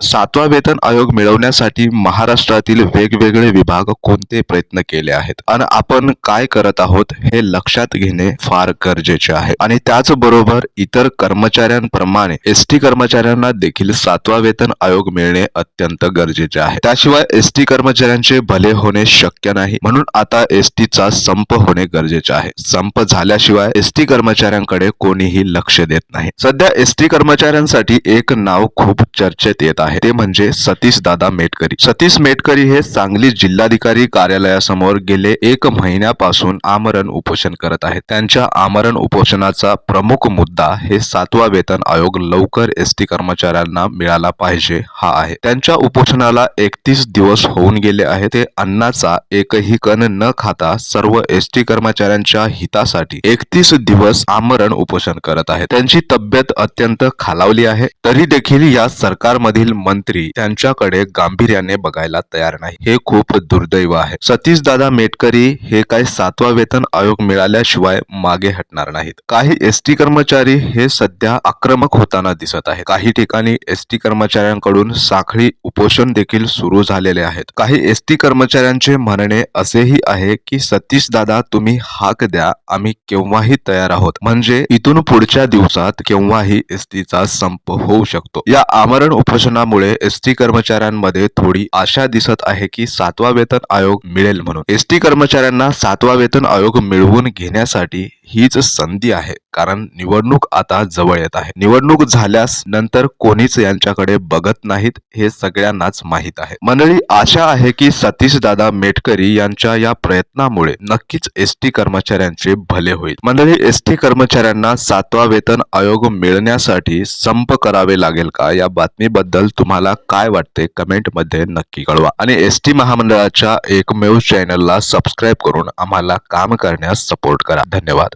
सातवा वेतन आयोग मिळवण्यासाठी महाराष्ट्रातील वेगवेगळे विभाग कोणते प्रयत्न केले आहेत? आणि आपण काय करत आहोत हे लक्षात घेणे फार गरजेचे आहे. आणि त्याचबरोबर इतर कर्मचाऱ्यांप्रमाणे एस टी कर्मचाऱ्यांना देखील सातवा वेतन आयोग मिळणे अत्यंत गरजेचे आहे. त्याशिवाय एस टी कर्मचाऱ्यांचे भले होणे शक्य नाही. म्हणून आता एस टीचा संप होणे गरजेचे आहे. संप झाल्याशिवाय एस टी कर्मचाऱ्यांकडे कोणीही लक्ष देत नाही. सध्या एस टी कर्मचाऱ्यांसाठी एक नाव खूप चर्चेत येत आहे. ते म्हणजे सतीश दादा मेटकरी. सतीश मेटकरी हे सांगली जिल्हाधिकारी कार्यालयासमोर गेले एक महिन्यापासून आमरण उपोषण करत आहेत. त्यांच्या आमरण उपोषणाचा प्रमुख मुद्दा हे सातवा वेतन आयोग लवकर एस टी कर्मचाऱ्यांना मिळाला पाहिजे हा आहे. त्यांच्या उपोषणाला एकतीस दिवस होऊन गेले आहे ते अन्नाचा एकही कण न खाता सर्व एस टी कर्मचाऱ्यांच्या हितासाठी एकतीस दिवस आमरण उपोषण करत आहे त्यांची तब्येत अत्यंत खालावली आहे. तरी देखील या सरकारमधील मंत्री त्यांच्याकडे गांभीर्याने बघायला तयार नाही. हे खूप दुर्दैव आहे. सतीश दादा मेटकरी हे काही सातवा वेतन आयोग मिळाल्याशिवाय मागे हटणार नाहीत. काही एस टी कर्मचारी हे सध्या आक्रमक होताना दिसत आहे काही ठिकाणी एस टी कर्मचाऱ्यांकडून साखळी उपोषण देखील सुरू झालेले आहेत. काही एस टी कर्मचाऱ्यांचे म्हणणे असेही आहे की सतीश दादा तुम्ही हाक द्या. आम्ही केव्हाही तयार आहोत. म्हणजे इथून पुढच्या दिवसात केव्हाही एस चा संप होऊ शकतो. या आमरण उपोषणा एस टी कर्मचाऱ्यांमध्ये थोडी आशा दिसत आहे की सातवा वेतन आयोग मिळेल म्हणून. एस टी कर्मचाऱ्यांना सातवा वेतन आयोग मिळवून घेण्यासाठी हीच संधी आहे कारण निवडणूक आता जवळ येत आहे. निवडणूक झाल्यास नंतर कोणीच यांच्याकडे बघत नाहीत हे सगळ्यांनाच माहीत आहे. मंडळी आशा आहे की सतीश दादा मेटकरी यांच्या या प्रयत्नामुळे नक्कीच एस टी कर्मचाऱ्यांचे भले होईल. मंडळी एस टी कर्मचाऱ्यांना सातवा वेतन आयोग मिळण्यासाठी संप करावे लागेल का? या बातमीबद्दल तुम्हाला काय वाटते? कमेंटमध्ये नक्की कळवा. आणि एस टी महामंडळाच्या एकमेव चॅनलला सबस्क्राईब करून आम्हाला काम करण्यास सपोर्ट करा. धन्यवाद.